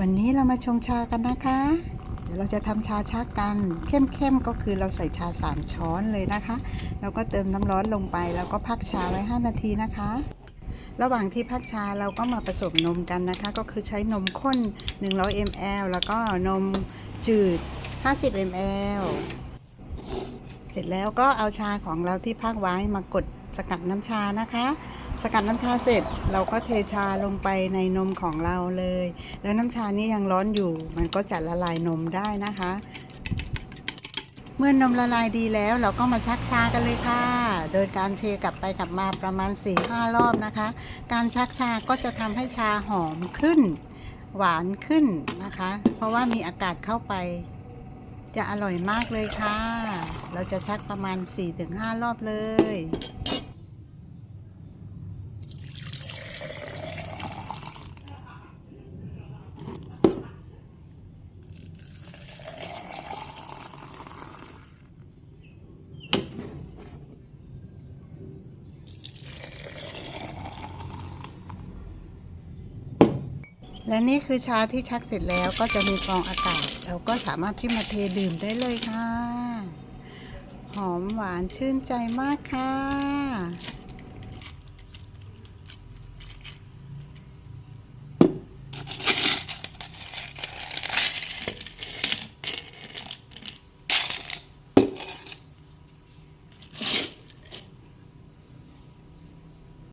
วันนี้เรามาชงชากันนะคะ เดี๋ยวเราจะทำชาชักกัน เข้มๆก็คือเราใส่ชา 3 ช้อนเลยนะคะ แล้วก็เติมน้ำร้อนลงไปแล้วก็พักชาไว้ 5 นาทีนะคะ ระหว่างที่พักชาเราก็มาผสมนมกันนะคะ ก็คือใช้นมข้น 100 ml แล้วก็นมจืด 50 ml เสร็จแล้วก็เอาชาของเราที่พักไว้มากด สกัดน้ำชานะคะ สกัดน้ำชาเสร็จเราก็เทชาลงไปในนมของเราเลย แล้วน้ำชานี้ยังร้อนอยู่ มันก็จะละลายนมได้นะคะ เมื่อนมละลายดีแล้วเราก็มาชักชากันเลยค่ะ โดยการเทกลับไปกลับมาประมาณ 4-5 รอบนะคะ การชักชาก็จะทำให้ชาหอมขึ้น หวานขึ้นนะคะ เพราะว่ามีอากาศเข้าไปจะอร่อยมากเลยค่ะ เราจะชักประมาณ 4-5 รอบเลย และนี่คือชาที่ชักเสร็จแล้วก็จะมีฟองอากาศ เราก็สามารถที่มาเทดื่มได้เลยค่ะ หอมหวานชื่นใจมากค่ะ